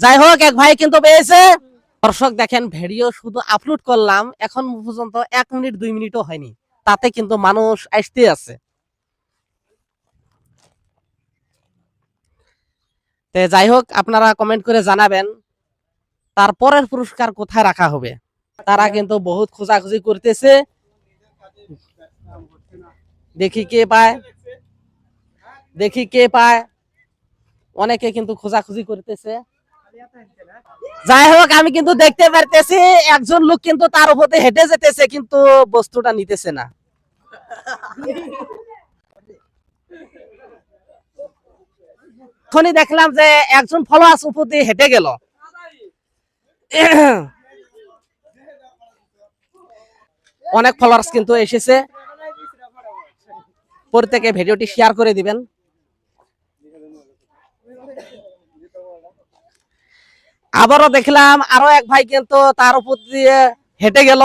যাই হোক এক ভাই কিন্তু পেয়েছে। দর্শক দেখেন ভিডিও শুধু আপলোড করলাম, এখন পর্যন্ত এক মিনিট, দুই মিনিটও হয়নি। তাতে কিন্তু মানুষ আসতে আছে। যাই হোক আপনারা কমেন্ট করে জানাবেন তারপরের পুরস্কার কোথায় রাখা হবে? তারা কিন্তু বহুত খোঁজাখুঁজি করতেছে। দেখি কে পায়। দেখি কে পায়। অনেকে কিন্তু খোঁজাখুঁজি করতেছে। যাই হোক, আমি কিন্তু দেখতে পারতেছি, একজন লোক কিন্তু তার উপরে হেঁটে যেতেছে, কিন্তু বস্তুটা নিতেছে না। দেখলাম যে একজন ফলোয়ার্স উপর দিয়ে হেঁটে গেল। অনেক ফলোয়ার্স কিন্তু এসেছে। প্রত্যেকে ভিডিওটি শেয়ার করে দিবেন। আবারও দেখলাম আরও এক ভাই কিন্তু তার উপর দিয়ে হেঁটে গেল।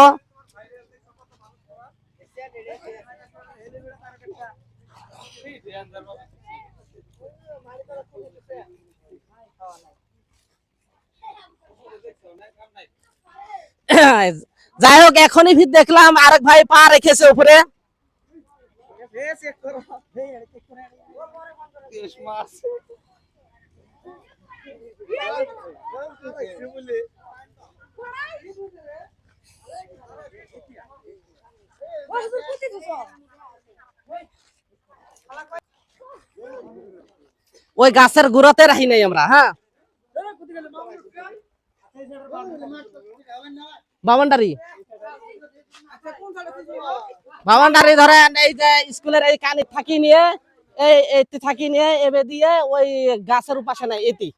যাই হোক, এখনই ভিড় দেখলাম, আরেক ভাই পা রেখেছে উপরে। ওই গাছের গুড়াতে রাখি নাই আমরা হ্যাঁ। বামনডারি। বামনডারি ধরেন, এই যে স্কুলের এই কানে থাকি নিয়ে, এই থাকি নিয়ে, এবে দিয়ে ওই গাছের উপাসে নাই এটি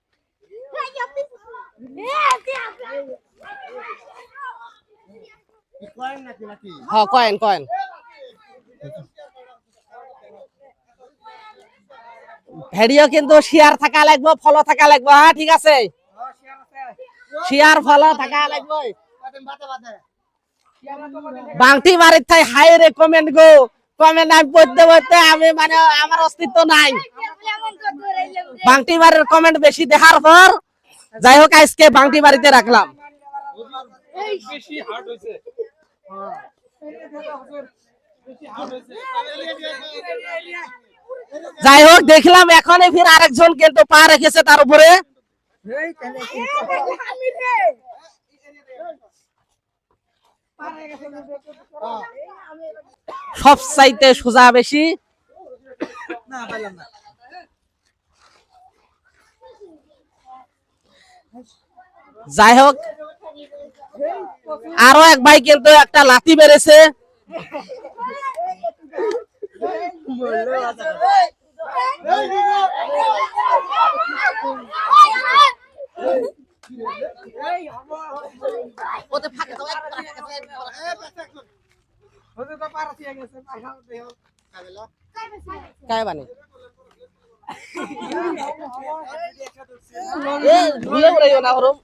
হ্যাঁ কয়েন কয়েন। ভিডিও কিন্তু শেয়ার থাকা লাগবে ফলো থাকা লাগবে হ্যাঁ ঠিক আছে? শেয়ার ফলো থাকা লাগবে। বাংটি বাড়ির থাই হাই রে কমেন্ট গো। কমেন্ট আমি পড়তে পড়তে আমি মানে আমার অস্তিত্ব নাই। বাংটি বাড়ির কমেন্ট বেশি দেখার পর যাই হোক, আজকে বাংটি বাড়িতে রাখলাম। যাই হোক, দেখলাম এখনই ফির আরেকজন কিন্তু পা রেখেছে তার উপরে। সব চাইতে সোজা বেশি। যাই হোক আরও এক ভাই কিন্তু একটা লাথি মেরেছে। काय এ ভুলে পড়ে না ওরম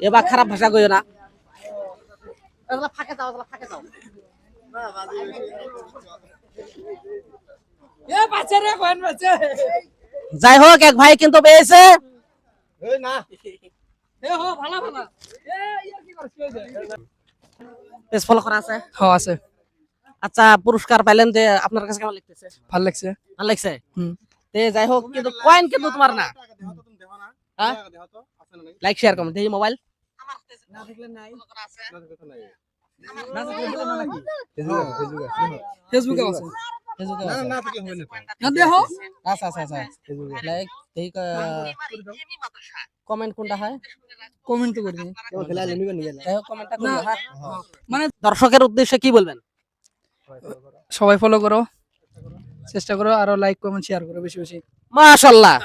এবার খারাপ ভাষা কইও না। এগুলা ফাঁকে যাও এগুলা ফাঁকে যাও যাই হোক এক ভাই কিন্তু পেয়েছে। পেজ ফলো করা আছে? হ্যাঁ আছে। আচ্ছা পুরস্কার পাইলেন যে আপনার কাছে কেমন লাগতেছে ভালো লাগছে। ভালো লাগছে? হুম। তে যাই হোক কিন্তু কয়েন কিন্তু তোমার না। হ্যাঁ লাইক শেয়ার কমেন্ট দেখি মোবাইল ফেসবুকে আছে ফেসবুকে আছে। না দেখো আচ্ছা আচ্ছা আচ্ছা লাইক দেখি কমেন্ট কোনটা কমেন্ট তো করবি যাই হোক কমেন্টটা করো মানে দর্শকের উদ্দেশ্যে কি বলবেন? সবাই ফলো করো। চেষ্টা করো আরও লাইক কমেন্ট শেয়ার করো বেশি বেশি। মাশাল্লাহ।